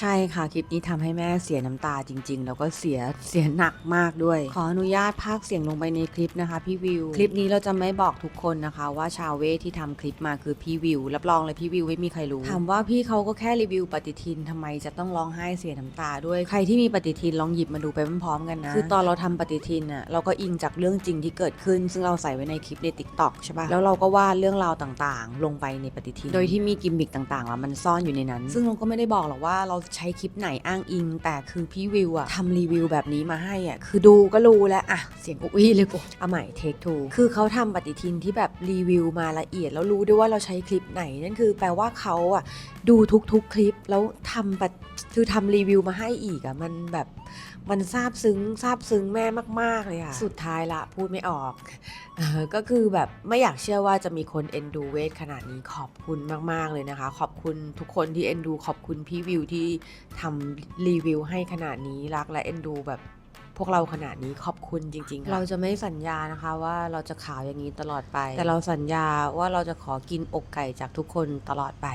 ใช่ค่ะ คลิปนี้ทำให้แม่เสียน้ำตาจริง ๆ แล้วก็เสียเสียหนักมากด้วย ขออนุญาตพากย์เสียงลงไปในคลิปนะคะพี่วิว คลิปนี้เราจะไม่บอกทุกคนนะคะว่าชาวเวทที่ทำคลิปมาคือพี่วิว รับรองเลยพี่วิวไม่มีใครรู้ถามว่าพี่เขาก็แค่รีวิวปฏิทินทำไมจะต้องร้องไห้เสียน้ำตาด้วย ใครที่มีปฏิทินลองหยิบมาดูไปพร้อมๆกันนะ คือตอนเราทำปฏิทินอะเราก็อิงจากเรื่องจริงที่เกิดขึ้น ซึ่งเราใส่ไว้ในคลิปในติ๊กต็อกใช่ปะแล้วเราก็วาดเรื่องราวต่างๆ ลงไปในปฏิทิน โดยที่มีกิมมิคต่างๆแล้วมันซ่อนอยู่ในนั้น ซึ่งเราก็ไม่ได้บอกหรอกว่าเราใช้คลิปไหนอ้างอิง แต่คือพี่วิวอะทำรีวิวแบบนี้มาให้อะคือดูก็รู้แล้วอะเสียงอุ้ยเลยกูเอาใหม่เทคทูคือเขาทำปฏิทินที่แบบรีวิวมาละเอียด แล้วรู้ด้วยว่าเราใช้คลิปไหนนั่นคือแปลว่าเขาอะดูทุกๆคลิปแล้วทำแบบคือทำรีวิวมาให้อีกอะมันแบบมันซาบซึ้งซาบซึ้งแม่มาก ๆ เลยอะสุดท้ายละพูดไม่ออกออก็คือแบบไม่อยากเชื่อว่าจะมีคนเอ็นดูเวทขนาดนี้ขอบคุณมาก ๆ เลยนะคะ ขอบคุณทุกคนที่เอ็นดู ขอบคุณพี่วิวที่ทำรีวิวให้ขนาดนี้รักและเอ็นดูแบบพวกเราขนาดนี้ขอบคุณจริงๆค่ะเราจะไม่สัญญานะคะว่าเราจะขาวอย่างนี้ตลอดไป แต่เราสัญญาว่าเราจะขอกินอกไก่จากทุกคนตลอดไป